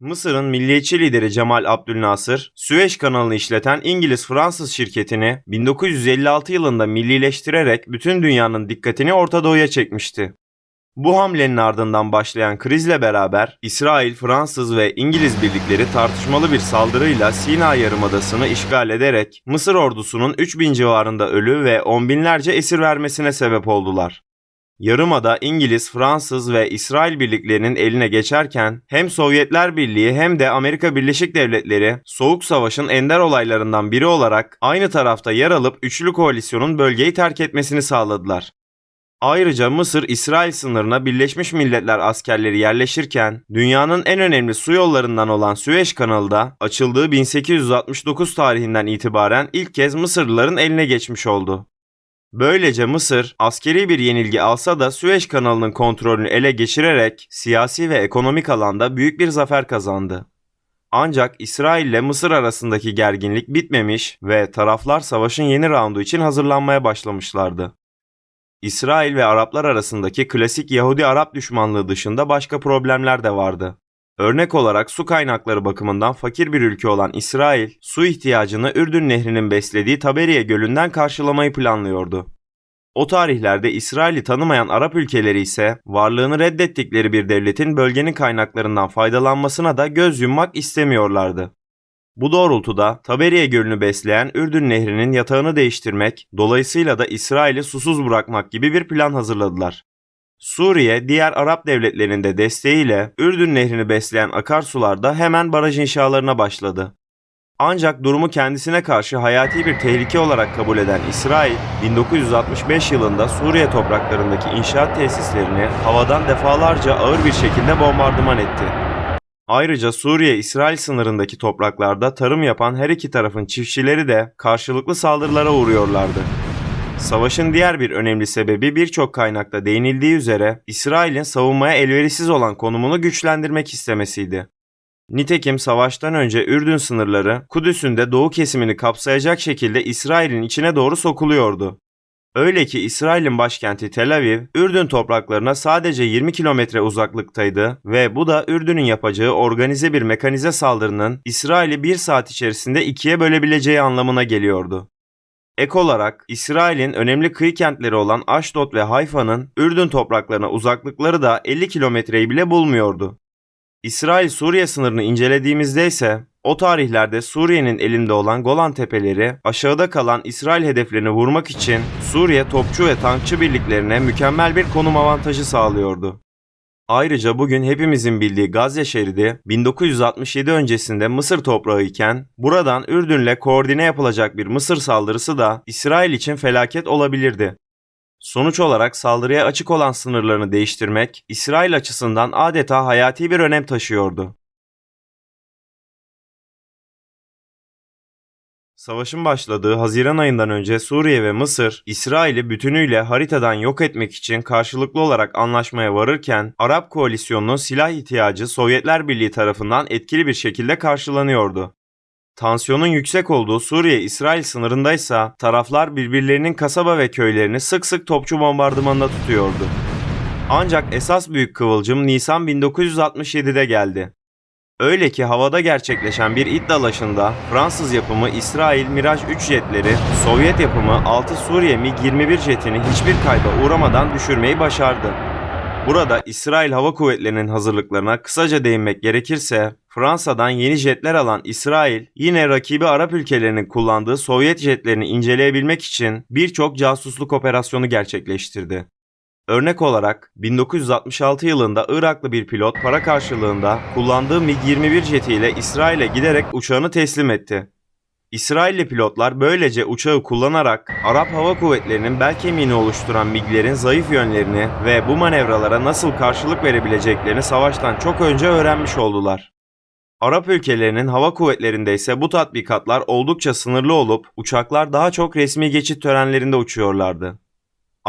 Mısır'ın milliyetçi lideri Cemal Abdülnasır, Süveyş kanalını işleten İngiliz-Fransız şirketini 1956 yılında millileştirerek bütün dünyanın dikkatini Orta Doğu'ya çekmişti. Bu hamlenin ardından başlayan krizle beraber İsrail, Fransız ve İngiliz birlikleri tartışmalı bir saldırıyla Sina Yarımadası'nı işgal ederek Mısır ordusunun 3000 civarında ölü ve on binlerce esir vermesine sebep oldular. Yarımada İngiliz, Fransız ve İsrail birliklerinin eline geçerken hem Sovyetler Birliği hem de Amerika Birleşik Devletleri Soğuk Savaş'ın ender olaylarından biri olarak aynı tarafta yer alıp üçlü koalisyonun bölgeyi terk etmesini sağladılar. Ayrıca Mısır, İsrail sınırına Birleşmiş Milletler askerleri yerleşirken dünyanın en önemli su yollarından olan Süveyş kanalı da açıldığı 1869 tarihinden itibaren ilk kez Mısırlıların eline geçmiş oldu. Böylece Mısır askeri bir yenilgi alsa da Süveyş kanalının kontrolünü ele geçirerek siyasi ve ekonomik alanda büyük bir zafer kazandı. Ancak İsrail ile Mısır arasındaki gerginlik bitmemiş ve taraflar savaşın yeni raundu için hazırlanmaya başlamışlardı. İsrail ve Araplar arasındaki klasik Yahudi-Arap düşmanlığı dışında başka problemler de vardı. Örnek olarak su kaynakları bakımından fakir bir ülke olan İsrail, su ihtiyacını Ürdün Nehri'nin beslediği Taberiye Gölü'nden karşılamayı planlıyordu. O tarihlerde İsrail'i tanımayan Arap ülkeleri ise varlığını reddettikleri bir devletin bölgenin kaynaklarından faydalanmasına da göz yummak istemiyorlardı. Bu doğrultuda Taberiye Gölü'nü besleyen Ürdün Nehri'nin yatağını değiştirmek, dolayısıyla da İsrail'i susuz bırakmak gibi bir plan hazırladılar. Suriye, diğer Arap devletlerinin de desteğiyle Ürdün Nehri'ni besleyen akarsularda hemen baraj inşalarına başladı. Ancak durumu kendisine karşı hayati bir tehlike olarak kabul eden İsrail, 1965 yılında Suriye topraklarındaki inşaat tesislerini havadan defalarca ağır bir şekilde bombardıman etti. Ayrıca Suriye-İsrail sınırındaki topraklarda tarım yapan her iki tarafın çiftçileri de karşılıklı saldırılara uğruyorlardı. Savaşın diğer bir önemli sebebi birçok kaynakta değinildiği üzere İsrail'in savunmaya elverişsiz olan konumunu güçlendirmek istemesiydi. Nitekim savaştan önce Ürdün sınırları Kudüs'ün de doğu kesimini kapsayacak şekilde İsrail'in içine doğru sokuluyordu. Öyle ki İsrail'in başkenti Tel Aviv, Ürdün topraklarına sadece 20 kilometre uzaklıktaydı ve bu da Ürdün'ün yapacağı organize bir mekanize saldırının İsrail'i bir saat içerisinde ikiye bölebileceği anlamına geliyordu. Ek olarak İsrail'in önemli kıyı kentleri olan Aşdod ve Hayfa'nın Ürdün topraklarına uzaklıkları da 50 kilometreyi bile bulmuyordu. İsrail-Suriye sınırını incelediğimizde ise o tarihlerde Suriye'nin elinde olan Golan Tepeleri aşağıda kalan İsrail hedeflerini vurmak için Suriye topçu ve tankçı birliklerine mükemmel bir konum avantajı sağlıyordu. Ayrıca bugün hepimizin bildiği Gazze şeridi 1967 öncesinde Mısır toprağı iken buradan Ürdün'le koordine yapılacak bir Mısır saldırısı da İsrail için felaket olabilirdi. Sonuç olarak saldırıya açık olan sınırlarını değiştirmek İsrail açısından adeta hayati bir önem taşıyordu. Savaşın başladığı Haziran ayından önce Suriye ve Mısır, İsrail'i bütünüyle haritadan yok etmek için karşılıklı olarak anlaşmaya varırken, Arap koalisyonunun silah ihtiyacı Sovyetler Birliği tarafından etkili bir şekilde karşılanıyordu. Tansiyonun yüksek olduğu Suriye-İsrail sınırındaysa taraflar birbirlerinin kasaba ve köylerini sık sık topçu bombardımanına tutuyordu. Ancak esas büyük kıvılcım Nisan 1967'de geldi. Öyle ki havada gerçekleşen bir it dalaşında Fransız yapımı İsrail Miraj 3 jetleri Sovyet yapımı 6 Suriye MiG-21 jetini hiçbir kayba uğramadan düşürmeyi başardı. Burada İsrail Hava Kuvvetleri'nin hazırlıklarına kısaca değinmek gerekirse Fransa'dan yeni jetler alan İsrail yine rakibi Arap ülkelerinin kullandığı Sovyet jetlerini inceleyebilmek için birçok casusluk operasyonu gerçekleştirdi. Örnek olarak 1966 yılında Iraklı bir pilot para karşılığında kullandığı MiG-21 jetiyle İsrail'e giderek uçağını teslim etti. İsrailli pilotlar böylece uçağı kullanarak Arap Hava Kuvvetleri'nin bel kemiğini oluşturan MiG'lerin zayıf yönlerini ve bu manevralara nasıl karşılık verebileceklerini savaştan çok önce öğrenmiş oldular. Arap ülkelerinin hava kuvvetlerinde ise bu tatbikatlar oldukça sınırlı olup uçaklar daha çok resmi geçit törenlerinde uçuyorlardı.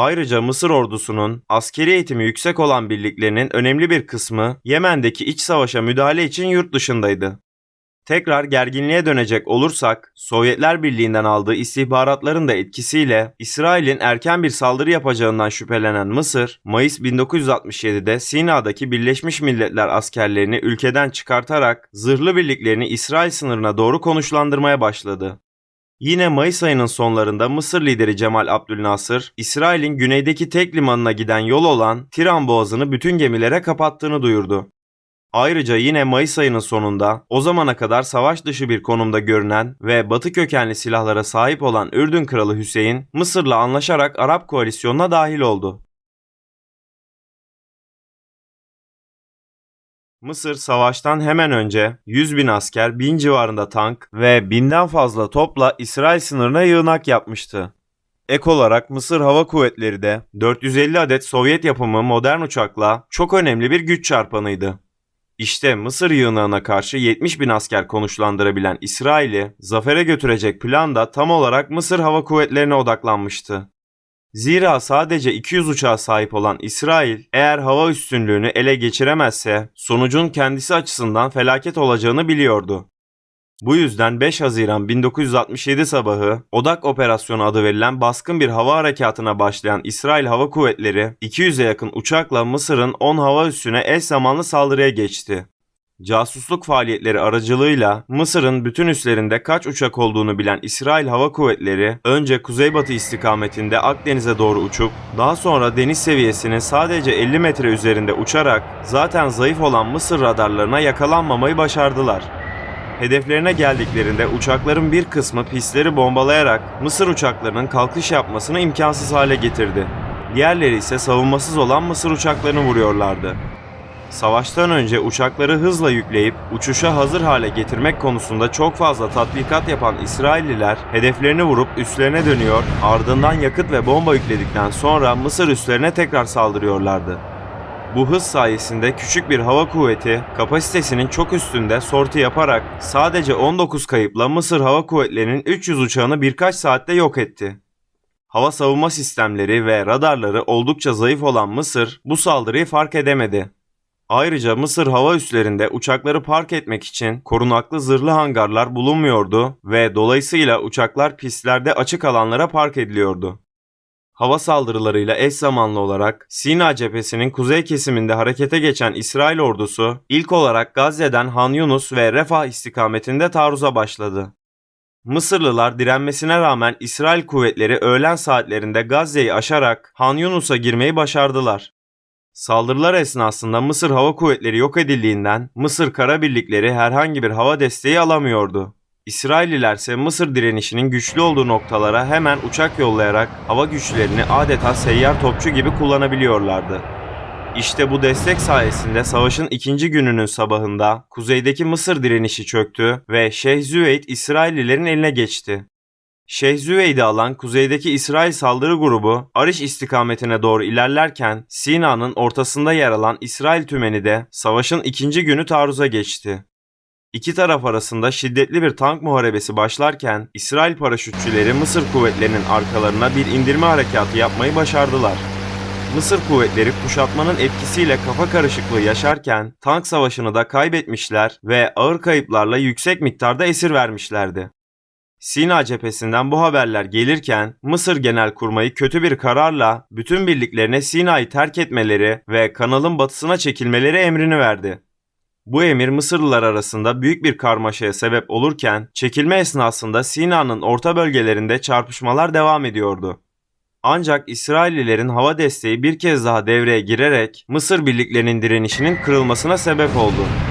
Ayrıca Mısır ordusunun askeri eğitimi yüksek olan birliklerinin önemli bir kısmı Yemen'deki iç savaşa müdahale için yurt dışındaydı. Tekrar gerginliğe dönecek olursak, Sovyetler Birliği'nden aldığı istihbaratların da etkisiyle İsrail'in erken bir saldırı yapacağından şüphelenen Mısır, Mayıs 1967'de Sina'daki Birleşmiş Milletler askerlerini ülkeden çıkartarak zırhlı birliklerini İsrail sınırına doğru konuşlandırmaya başladı. Yine Mayıs ayının sonlarında Mısır lideri Cemal Abdülnasır, İsrail'in güneydeki tek limanına giden yol olan Tiran Boğazı'nı bütün gemilere kapattığını duyurdu. Ayrıca yine Mayıs ayının sonunda o zamana kadar savaş dışı bir konumda görünen ve Batı kökenli silahlara sahip olan Ürdün Kralı Hüseyin, Mısır'la anlaşarak Arap koalisyonuna dahil oldu. Mısır savaştan hemen önce 100 bin asker, 1000 civarında tank ve binden fazla topla İsrail sınırına yığınak yapmıştı. Ek olarak Mısır Hava Kuvvetleri de 450 adet Sovyet yapımı modern uçakla çok önemli bir güç çarpanıydı. İşte Mısır yığınağına karşı 70 bin asker konuşlandırabilen İsrail'i zafere götürecek plan da tam olarak Mısır Hava Kuvvetleri'ne odaklanmıştı. Zira sadece 200 uçağa sahip olan İsrail eğer hava üstünlüğünü ele geçiremezse sonucun kendisi açısından felaket olacağını biliyordu. Bu yüzden 5 Haziran 1967 sabahı Odak Operasyonu adı verilen baskın bir hava harekatına başlayan İsrail Hava Kuvvetleri 200'e yakın uçakla Mısır'ın 10 hava üssüne eş zamanlı saldırıya geçti. Casusluk faaliyetleri aracılığıyla Mısır'ın bütün üslerinde kaç uçak olduğunu bilen İsrail Hava Kuvvetleri önce kuzeybatı istikametinde Akdeniz'e doğru uçup daha sonra deniz seviyesinin sadece 50 metre üzerinde uçarak zaten zayıf olan Mısır radarlarına yakalanmamayı başardılar. Hedeflerine geldiklerinde uçakların bir kısmı pistleri bombalayarak Mısır uçaklarının kalkış yapmasını imkansız hale getirdi. Diğerleri ise savunmasız olan Mısır uçaklarını vuruyorlardı. Savaştan önce uçakları hızla yükleyip uçuşa hazır hale getirmek konusunda çok fazla tatbikat yapan İsrailliler hedeflerini vurup üslerine dönüyor, ardından yakıt ve bomba yükledikten sonra Mısır üslerine tekrar saldırıyorlardı. Bu hız sayesinde küçük bir hava kuvveti kapasitesinin çok üstünde sorti yaparak sadece 19 kayıpla Mısır Hava Kuvvetleri'nin 300 uçağını birkaç saatte yok etti. Hava savunma sistemleri ve radarları oldukça zayıf olan Mısır bu saldırıyı fark edemedi. Ayrıca Mısır hava üslerinde uçakları park etmek için korunaklı zırhlı hangarlar bulunmuyordu ve dolayısıyla uçaklar pistlerde açık alanlara park ediliyordu. Hava saldırılarıyla eş zamanlı olarak Sina cephesinin kuzey kesiminde harekete geçen İsrail ordusu ilk olarak Gazze'den Han Yunus ve Refah istikametinde taarruza başladı. Mısırlılar direnmesine rağmen İsrail kuvvetleri öğlen saatlerinde Gazze'yi aşarak Han Yunus'a girmeyi başardılar. Saldırılar esnasında Mısır Hava Kuvvetleri yok edildiğinden Mısır kara birlikleri herhangi bir hava desteği alamıyordu. İsrailliler ise Mısır direnişinin güçlü olduğu noktalara hemen uçak yollayarak hava güçlerini adeta seyyar topçu gibi kullanabiliyorlardı. İşte bu destek sayesinde savaşın ikinci gününün sabahında kuzeydeki Mısır direnişi çöktü ve Şeyh Züveyd İsraillilerin eline geçti. Şeyh Züveyd'i alan kuzeydeki İsrail saldırı grubu Ariş istikametine doğru ilerlerken Sina'nın ortasında yer alan İsrail tümeni de savaşın ikinci günü taarruza geçti. İki taraf arasında şiddetli bir tank muharebesi başlarken İsrail paraşütçüleri Mısır kuvvetlerinin arkalarına bir indirme harekatı yapmayı başardılar. Mısır kuvvetleri kuşatmanın etkisiyle kafa karışıklığı yaşarken tank savaşını da kaybetmişler ve ağır kayıplarla yüksek miktarda esir vermişlerdi. Sina cephesinden bu haberler gelirken Mısır Genelkurmayı kötü bir kararla bütün birliklerine Sina'yı terk etmeleri ve kanalın batısına çekilmeleri emrini verdi. Bu emir Mısırlılar arasında büyük bir karmaşaya sebep olurken çekilme esnasında Sina'nın orta bölgelerinde çarpışmalar devam ediyordu. Ancak İsraillilerin hava desteği bir kez daha devreye girerek Mısır birliklerinin direnişinin kırılmasına sebep oldu.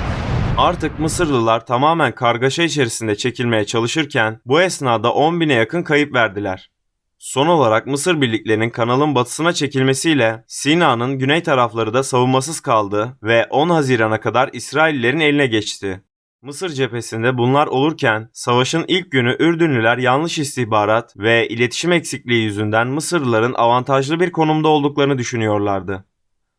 Artık Mısırlılar tamamen kargaşa içerisinde çekilmeye çalışırken bu esnada 10 bine yakın kayıp verdiler. Son olarak Mısır birliklerinin kanalın batısına çekilmesiyle Sina'nın güney tarafları da savunmasız kaldı ve 10 Haziran'a kadar İsraillerin eline geçti. Mısır cephesinde bunlar olurken savaşın ilk günü Ürdünlüler yanlış istihbarat ve iletişim eksikliği yüzünden Mısırlıların avantajlı bir konumda olduklarını düşünüyorlardı.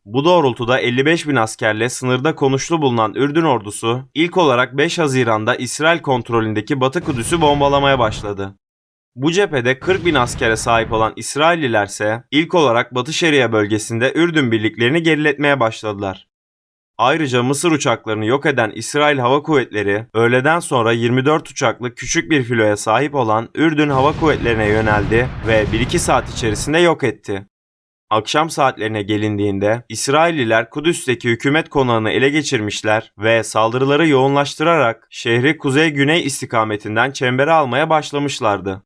Bu doğrultuda 55 bin askerle sınırda konuşlu bulunan Ürdün ordusu ilk olarak 5 Haziran'da İsrail kontrolündeki Batı Kudüs'ü bombalamaya başladı. Bu cephede 40 bin askere sahip olan İsrailliler ise ilk olarak Batı Şeria bölgesinde Ürdün birliklerini geriletmeye başladılar. Ayrıca Mısır uçaklarını yok eden İsrail Hava Kuvvetleri öğleden sonra 24 uçaklı küçük bir filoya sahip olan Ürdün Hava Kuvvetleri'ne yöneldi ve 1-2 saat içerisinde yok etti. Akşam saatlerine gelindiğinde İsrailliler Kudüs'teki hükümet konağını ele geçirmişler ve saldırıları yoğunlaştırarak şehri kuzey-güney istikametinden çembere almaya başlamışlardı.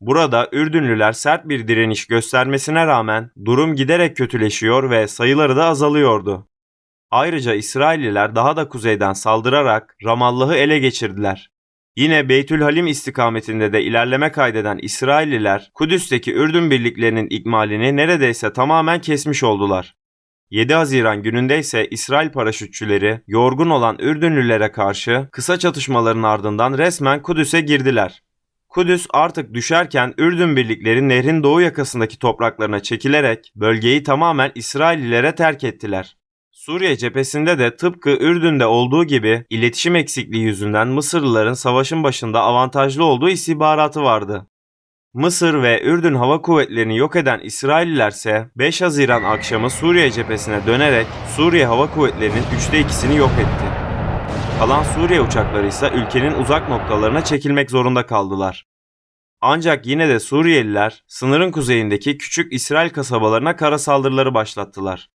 Burada Ürdünlüler sert bir direniş göstermesine rağmen durum giderek kötüleşiyor ve sayıları da azalıyordu. Ayrıca İsrailliler daha da kuzeyden saldırarak Ramallah'ı ele geçirdiler. Yine Beytülhalim istikametinde de ilerleme kaydeden İsrailliler Kudüs'teki Ürdün birliklerinin ikmalini neredeyse tamamen kesmiş oldular. 7 Haziran gününde ise İsrail paraşütçüleri yorgun olan Ürdünlülere karşı kısa çatışmaların ardından resmen Kudüs'e girdiler. Kudüs artık düşerken Ürdün birlikleri nehrin doğu yakasındaki topraklarına çekilerek bölgeyi tamamen İsraillilere terk ettiler. Suriye cephesinde de tıpkı Ürdün'de olduğu gibi iletişim eksikliği yüzünden Mısırlıların savaşın başında avantajlı olduğu istihbaratı vardı. Mısır ve Ürdün hava kuvvetlerini yok eden İsrailliler ise 5 Haziran akşamı Suriye cephesine dönerek Suriye hava kuvvetlerinin üçte ikisini yok etti. Kalan Suriye uçakları ise ülkenin uzak noktalarına çekilmek zorunda kaldılar. Ancak yine de Suriyeliler sınırın kuzeyindeki küçük İsrail kasabalarına kara saldırıları başlattılar.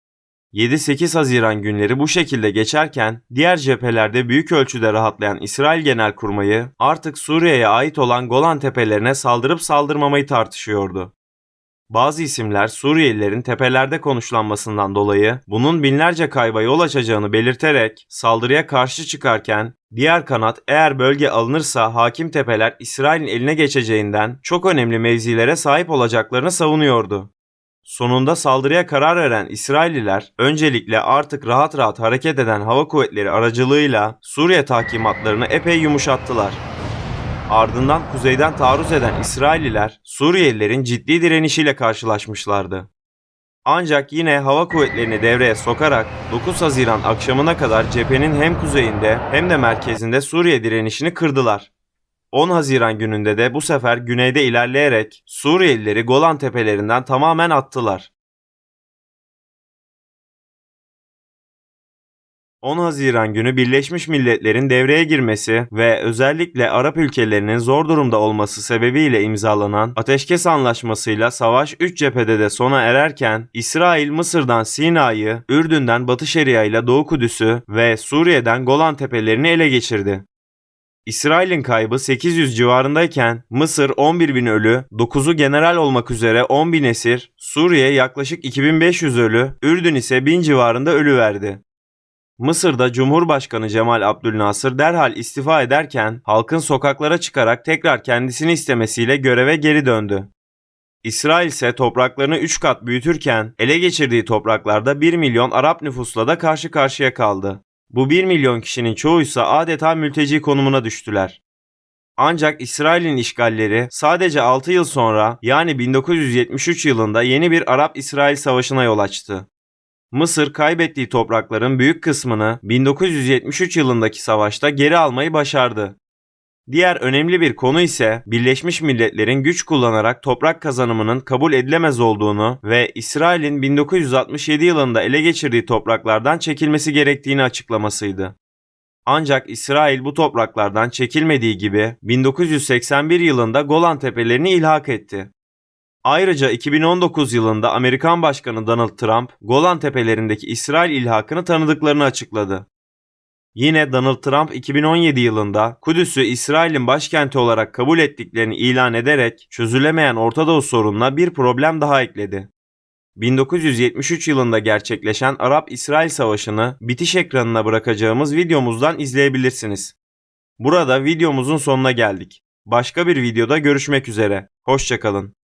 7-8 Haziran günleri bu şekilde geçerken diğer cephelerde büyük ölçüde rahatlayan İsrail Genelkurmayı artık Suriye'ye ait olan Golan tepelerine saldırıp saldırmamayı tartışıyordu. Bazı isimler Suriyelilerin tepelerde konuşlanmasından dolayı bunun binlerce kayba yol açacağını belirterek saldırıya karşı çıkarken diğer kanat eğer bölge alınırsa hakim tepeler İsrail'in eline geçeceğinden çok önemli mevzilere sahip olacaklarını savunuyordu. Sonunda saldırıya karar veren İsrailliler öncelikle artık rahat rahat hareket eden hava kuvvetleri aracılığıyla Suriye tahkimatlarını epey yumuşattılar. Ardından kuzeyden taarruz eden İsrailliler Suriyelilerin ciddi direnişiyle karşılaşmışlardı. Ancak yine hava kuvvetlerini devreye sokarak 9 Haziran akşamına kadar cephenin hem kuzeyinde hem de merkezinde Suriye direnişini kırdılar. 10 Haziran gününde de bu sefer güneyde ilerleyerek Suriyelileri Golan tepelerinden tamamen attılar. 10 Haziran günü Birleşmiş Milletler'in devreye girmesi ve özellikle Arap ülkelerinin zor durumda olması sebebiyle imzalanan Ateşkes Anlaşması'yla savaş 3 cephede de sona ererken İsrail Mısır'dan Sina'yı, Ürdün'den Batı Şeria ile Doğu Kudüs'ü ve Suriye'den Golan tepelerini ele geçirdi. İsrail'in kaybı 800 civarındayken Mısır 11 bin ölü, 9'u general olmak üzere 10 bin esir, Suriye yaklaşık 2500 ölü, Ürdün ise 1000 civarında ölü verdi. Mısır'da Cumhurbaşkanı Cemal Abdülnasır derhal istifa ederken halkın sokaklara çıkarak tekrar kendisini istemesiyle göreve geri döndü. İsrail ise topraklarını 3 kat büyütürken ele geçirdiği topraklarda 1 milyon Arap nüfusla da karşı karşıya kaldı. Bu 1 milyon kişinin çoğuysa adeta mülteci konumuna düştüler. Ancak İsrail'in işgalleri sadece 6 yıl sonra yani 1973 yılında yeni bir Arap-İsrail savaşına yol açtı. Mısır kaybettiği toprakların büyük kısmını 1973 yılındaki savaşta geri almayı başardı. Diğer önemli bir konu ise Birleşmiş Milletler'in güç kullanarak toprak kazanımının kabul edilemez olduğunu ve İsrail'in 1967 yılında ele geçirdiği topraklardan çekilmesi gerektiğini açıklamasıydı. Ancak İsrail bu topraklardan çekilmediği gibi 1981 yılında Golan Tepelerini ilhak etti. Ayrıca 2019 yılında Amerikan Başkanı Donald Trump, Golan Tepelerindeki İsrail ilhakını tanıdıklarını açıkladı. Yine Donald Trump 2017 yılında Kudüs'ü İsrail'in başkenti olarak kabul ettiklerini ilan ederek çözülemeyen Orta Doğu sorununa bir problem daha ekledi. 1973 yılında gerçekleşen Arap-İsrail Savaşı'nı bitiş ekranına bırakacağımız videomuzdan izleyebilirsiniz. Burada videomuzun sonuna geldik. Başka bir videoda görüşmek üzere. Hoşçakalın.